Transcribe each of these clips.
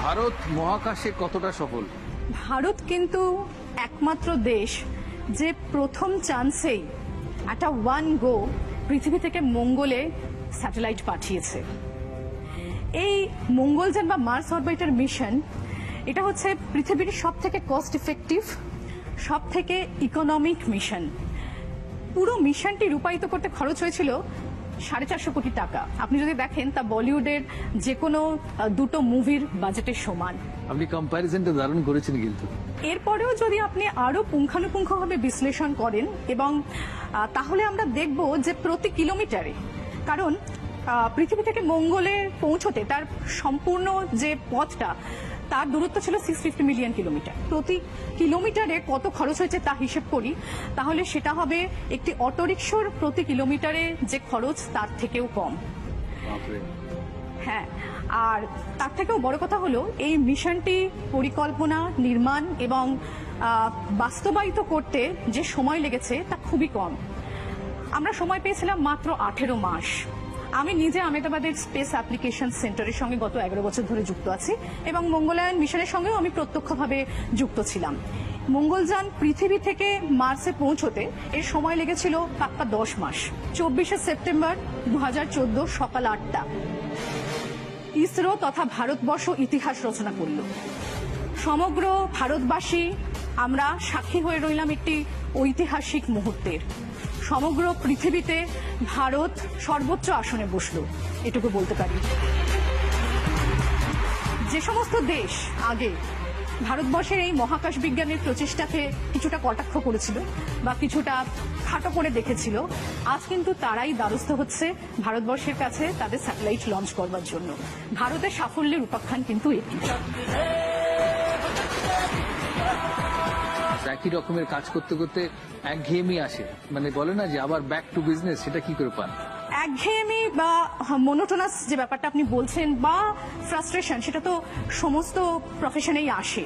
ভারত মহাকাশে কতটা সফল? ভারত কিন্তু একমাত্র দেশ যে প্রথম চান্সেই একটা ওয়ান গো পৃথিবী থেকে মঙ্গলে স্যাটেলাইট পাঠিয়েছে। এই মঙ্গলযান বা মার্স অরবিটার মিশন এটা হচ্ছে পৃথিবীর সব থেকে কস্ট ইফেক্টিভ সব থেকে ইকোনমিক মিশন পুরো মিশনটি রূপায়িত করতে খরচ হয়েছিল সাড়ে চারশো কোটি টাকা। আপনি যদি দেখেন তা বলিউডের যে কোনো দুটো মুভির বাজেটের সমান। আপনি কম্প্যারিজনটা দারুণ করেছেন কিন্তু। এরপরেও যদি আপনি আরও পুঙ্খানুপুঙ্খভাবে বিশ্লেষণ করেন এবং তাহলে আমরা দেখব যে প্রতি কিলোমিটারে কারণ পৃথিবী থেকে মঙ্গলে পৌঁছতে তার সম্পূর্ণ যে পথটা তার দূরত্ব ছিল সিক্স ফিফটি মিলিয়ন কিলোমিটার প্রতি কিলোমিটারে কত খরচ হয়েছে তা হিসেব করি তাহলে সেটা হবে একটি অটোরিকশোর প্রতি কিলোমিটারে যে খরচ তার থেকেও কম। হ্যাঁ আর তার থেকেও বড় কথা হলো এই মিশনটি পরিকল্পনা নির্মাণ এবং বাস্তবায়িত করতে যে সময় লেগেছে তা খুবই কম। আমরা সময় পেয়েছিলাম মাত্র আঠেরো মাস। আমি নিজে আমেদাবাদের স্পেস অ্যাপ্লিকেশন সেন্টারের সঙ্গে গত এগারো বছর ধরে যুক্ত আছি এবং মঙ্গলায়ন মিশনের সঙ্গেও আমি প্রত্যক্ষভাবে যুক্ত ছিলাম। মঙ্গলযান পৃথিবী থেকে মার্সে পৌঁছতে এর সময় লেগেছিল পাক্কা দশ মাস। চব্বিশে সেপ্টেম্বর দু হাজার চোদ্দ সকাল আটটা। ইসরো তথা ভারতবর্ষ ইতিহাস রচনা করল। সমগ্র ভারতবাসী আমরা সাক্ষী হয়ে রইলাম একটি ঐতিহাসিক মুহূর্তের। সমগ্র পৃথিবীতে ভারত সর্বোচ্চ আসনে বসল। এটুকু বলতে পারি। যে সমস্ত দেশ আগে ভারতবর্ষের এই মহাকাশ বিজ্ঞানের প্রচেষ্টাকে কিছুটা কটাক্ষ করেছিল বা কিছুটা খাটো করে দেখেছিল, আজ কিন্তু তারাই দ্বারস্থ হচ্ছে ভারতবর্ষের কাছে তাদের স্যাটেলাইট লঞ্চ করবার জন্য। ভারতের সাফল্যের উপাখ্যান কিন্তু এটি। একই রকমের কাজ করতে করতে একঘেয়েমি আসে। মানে বলে না যে, আবার ব্যাক টু বিজনেস সেটা কি করে পান? একঘেয়েমি বা মনোটোনাস যে ব্যাপারটা আপনি বলছেন বা ফ্রাস্ট্রেশন সেটা তো সমস্ত প্রফেশনেই আসে।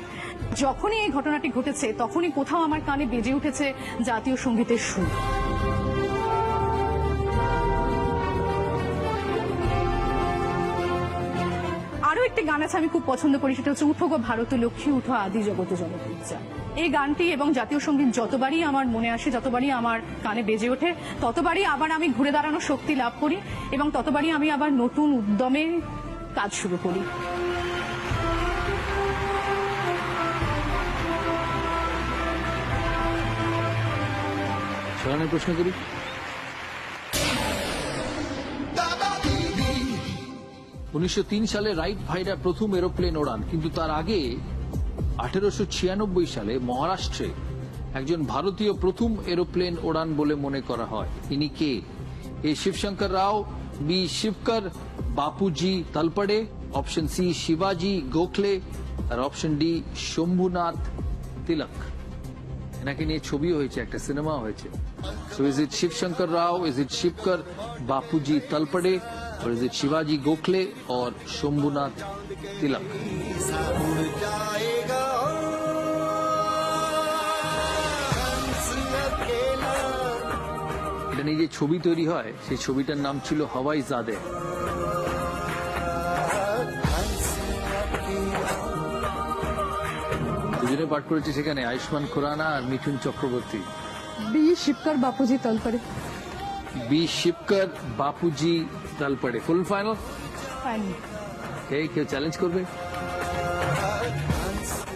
যখনই এই ঘটনাটি ঘটেছে, তখনই কোথাও আমার কানে বেজে উঠেছে জাতীয় সঙ্গীতের সুর। আরও একটি গান আছে আমি খুব পছন্দ করি, সেটা হচ্ছে উঠো গো ভারত লক্ষ্মী, উঠো আদি জগত জনপূজা এই গানটি এবং জাতীয় সংগীত যতবারই আমার মনে আসে, যতবারই আমার কানে বেজে ওঠে, ততবারই আবার আমি ঘুরে দাঁড়ানোর শক্তি লাভ করি এবং ততবারই আমি আবার নতুন উদ্যমে কাজ শুরু করি। প্রশ্ন করি? উনিশশো তিন সালে রাইট ভাইরা প্রথম এরোপ্লেন ওড়ান, কিন্তু তার আগে আঠেরোশো ছিয়ানব্বই সালে মহারাষ্ট্রে একজন ভারতীয় প্রথম এরোপ্লেন ওড়ান বলে মনে করা হয়। ইনি কে? A Shivshankar Rao, B Shivkar, Bapuji Talpade, option C শিবাজি গোখলে, আর অপশন ডি শম্ভুনাথ তিলক। এনাকে নিয়ে ছবিও হয়েছে, একটা সিনেমা হয়েছে। So is it Shivshankar Rao is it Shivkar, Bapuji Talpade or Gokhale it Shivaji Gokhale or যে ছবি তৈরি হয়, সেই ছবিটার নাম ছিল হওয়াই জাদে। দুজনে পাঠ করেছে সেখানে, আয়ুষ্মান খুরানা আর Mithun Chakraborty. Shivkar Bapuji Talpade B Shivkar Bapuji Talpade full final কে কেউ চ্যালেঞ্জ করবে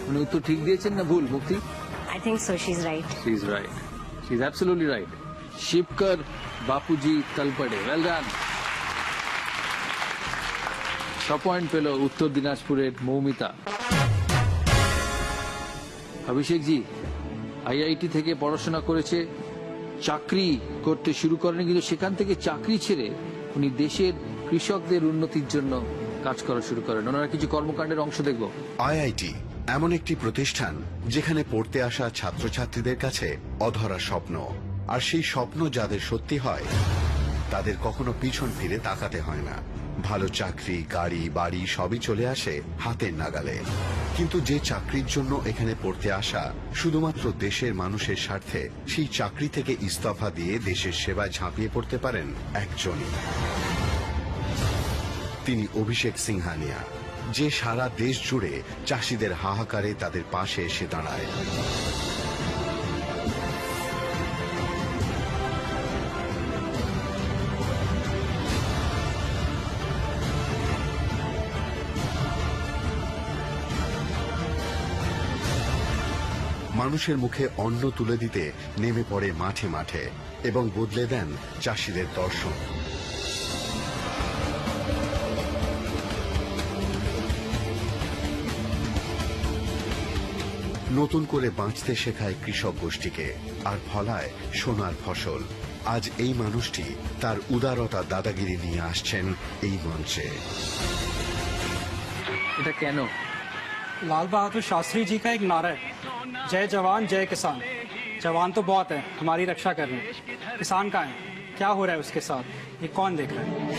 উনি উত্তর ঠিক দিয়েছেন না ভুল মুক্তি I think so. She's right. She is right. She is absolutely right. Shipkar Bapuji Talpade. Well done. ছ পয়েন্ট পেল উত্তর দিনাজপুরের মৌমিতা অভিষেক জি আইআইটি থেকে পড়াশোনা করেছে চাকরি করতে শুরু করেন, কিন্তু সেখান থেকে চাকরি ছেড়ে উনি দেশের কৃষকদের উন্নতির জন্য কাজ করা শুরু করেন। ওনারা কিছু কর্মকাণ্ডের অংশ দেখব। আইআইটি এমন একটি প্রতিষ্ঠান যেখানে পড়তে আসা ছাত্রছাত্রীদের কাছে অধরা স্বপ্ন। আর সেই স্বপ্ন যাদের সত্যি হয়, তাদের কখনো পিছন ফিরে তাকাতে হয় না। ভালো চাকরি, গাড়ি, বাড়ি সবই চলে আসে হাতের নাগালে। কিন্তু যে চাকরির জন্য এখানে পড়তে আসা শুধুমাত্র দেশের মানুষের স্বার্থে সেই চাকরি থেকে ইস্তফা দিয়ে দেশের সেবায় ঝাঁপিয়ে পড়তে পারেন একজনই। তিনি অভিষেক সিংহানিয়া, যে সারা দেশ জুড়ে চাষিদের হাহাকারে তাদের পাশে এসে দাঁড়ায়। মানুষের মুখে অন্ন তুলে দিতে নেমে পড়ে মাঠে মাঠে এবং বদলে দেন চাষিদের দর্শন। নতুন করে বাঁচতে শেখায় কৃষক গোষ্ঠীকে আর ফলায় সোনার ফসল। আজ এই মানুষটি তার উদারতা দাদাগিরি নিয়ে আসছেন এই মঞ্চে। এটা কেন? লাল বাহাদুর শাস্ত্রী জি কা এক নারায়ণ। जय जवान जय किसान। जवान तो बहुत है हमारी रक्षा कर रहे हैं। किसान का है? क्या हो रहा है उसके साथ? ये कौन देख रहा है?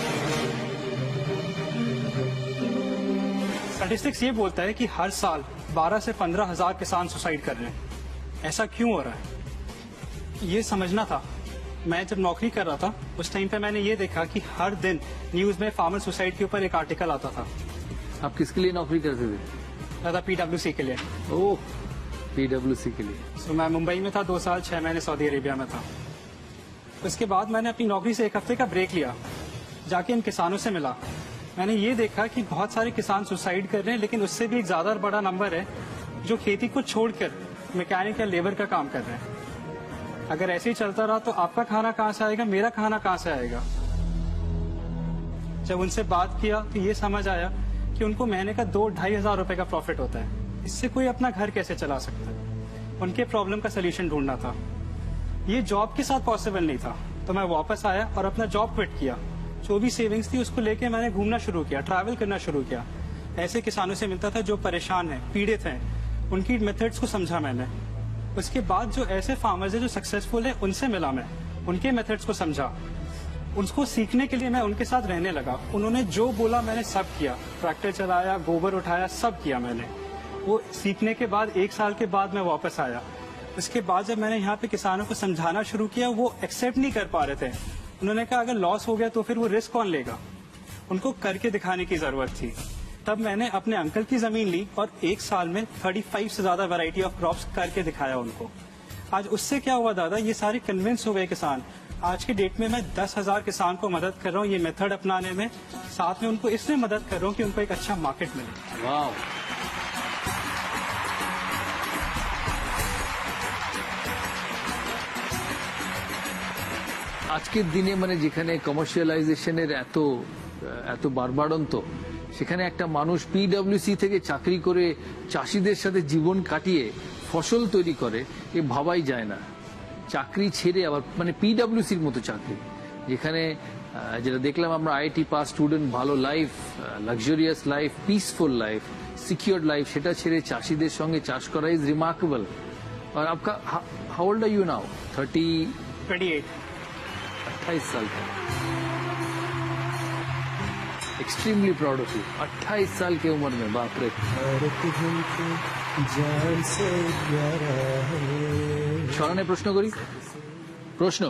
स्टैटिस्टिक्स ये बोलता है कि हर साल 12 से पंद्रह हज़ार किसान सुसाइड कर रहे हैं। ऐसा क्यों हो रहा है? ये समझना था। मैं जब नौकरी कर रहा था उस टाइम पे मैंने ये देखा कि हर दिन न्यूज़ में फार्मर सुसाइड के ऊपर एक आर्टिकल आता था। आप किसके लिए नौकरी करते थे? दादा पीडब्ल्यूसी के लिए। ओह। पीडब्ल्यूसी के लिए। तो मैं मुंबई में था, दो साल, छह महीने सऊदी अरेबिया में था। उसके बाद मैंने अपनी नौकरी से एक हफ़्ते का ब्रेक लिया, जाके इन किसानों से मिला। मैंने ये देखा कि बहुत सारे किसान सुसाइड कर रहे हैं, लेकिन उससे भी एक ज़्यादा बड़ा नंबर है, जो खेती को छोड़कर मैकेनिक या लेबर का काम कर रहे हैं। अगर ऐसे ही चलता रहा तो आपका खाना कहाँ से आएगा, मेरा खाना कहाँ से आएगा? जब उनसे बात किया तो ये समझ आया कि उनको महीने का दो, ढाई हज़ार रुपए का प्रॉफिट होता है। इससे कोई अपना घर कैसे चला सकता है? उनके प्रॉब्लम का सोल्यूशन ढूंढना था। ये जॉब के साथ पॉसिबल नहीं था। तो मैं वापस आया और अपना जॉब क्विट किया। जो भी सेविंग्स थी उसको लेके मैंने घूमना शुरू किया ट्रैवल करना शुरू किया। ऐसे किसानों से मिलता था जो परेशान हैं, पीड़ित हैं। उनकी मेथड्स को समझा मैंने। उसके बाद जो ऐसे फार्मर्स हैं जो सक्सेसफुल है, उनसे मिला मैं। उनके मेथड्स को समझा। उसको सीखने के लिए मैं उनके साथ रहने लगा। उन्होंने जो बोला मैंने सब किया। ट्रैक्टर चलाया, गोबर उठाया, सब किया मैंने। वो सीखने के बाद, एक साल के बाद मैं वापस आया। उसके बाद जब मैंने यहाँ पे किसानों को समझाना शुरू किया, वो एक्सेप्ट नहीं कर पा रहे थे। उन्होंने कहा, अगर लॉस हो गया तो फिर वो रिस्क कौन लेगा? उनको करके दिखाने की ज़रूरत थी। तब मैंने अपने अंकल की ज़मीन ली और एक साल में 35 से ज़्यादा वैरायटी ऑफ़ क्रॉप्स करके दिखाया उनको। आज उससे क्या हुआ दादा? ये सारे कन्विंस हो गए किसान। आज के डेट में मैं दस हज़ार किसान को मदद कर रहा हूँ। ये मेथड अपनाने में साथ में उनको इसलिए मदद कर रहा हूँ कि उनको एक अच्छा मार्केट मिले। আজকের দিনে মানে যেখানে কমার্শিয়ালাইজেশনের এত এত বারবারন্ত, সেখানে একটা মানুষ পিডব্লিউসি থেকে চাকরি করে চাষিদের সাথে জীবন কাটিয়ে ফসল তৈরি করে, এ ভাবাই যায় না। চাকরি ছেড়ে আবার মানে পিডব্লিউসির মতো চাকরি, যেখানে যেটা দেখলাম আমরা আইআইটি পাস স্টুডেন্ট, ভালো life luxurious life peaceful life secure life সেটা ছেড়ে চাষিদের সঙ্গে চাষ করা ইজ রিমার্কেবল আর আপকা how old are you now thirty twenty eight अट्ठाईस साल का एक्सट्रीमली प्राउड ऑफ यू अट्ठाईस साल की उम्र में बाप रे ছড়ানে প্রশ্ন করি প্রশ্ন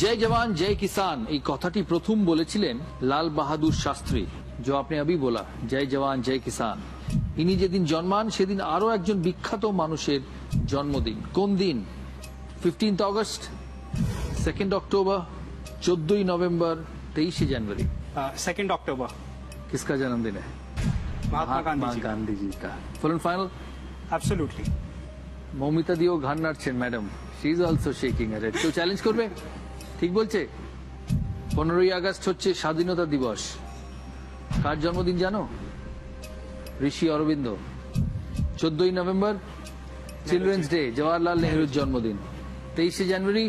জয় জওয়ান জয় কিষান এই কথাটি প্রথম বলেছিলেন লাল বাহাদুর শাস্ত্রী जो आपने अभी बोला জয় জওয়ান জয় কিষান ইনি যেদিন জন্মান সেদিন আরো একজন বিখ্যাত মানুষের জন্মদিন কোন দিন ফিফটিন্থ অগস্ট সেকেন্ড অক্টোবর চোদ্দই নভেম্বর তেইশে जनवरी सेकेंड अक्टूबर किसका जन्मदिन है महात्मा गांधी जी गांधी जी का full and final absolutely Moumita দিয়েও ঘাড় নাড়ছেন madam she is also shaking এর কেউ চ্যালেঞ্জ করবে ঠিক বলছে পনেরোই আগস্ট হচ্ছে স্বাধীনতা দিবস কার জন্মদিন জানো ঋষি অরবিন্দ চোদ্দই নভেম্বর চিলড্রেন্স ডে জওয়াহরলাল নেহরুর জন্মদিন তেইশে জানুয়ারি,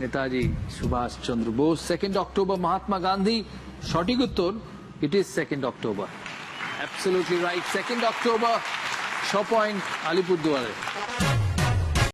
নেতাজি সুভাষ চন্দ্র বোস সেকেন্ড অক্টোবর মহাত্মা গান্ধী সঠিক উত্তর it is second October absolutely right second October ছ পয়েন্ট আলিপুরদুয়ারে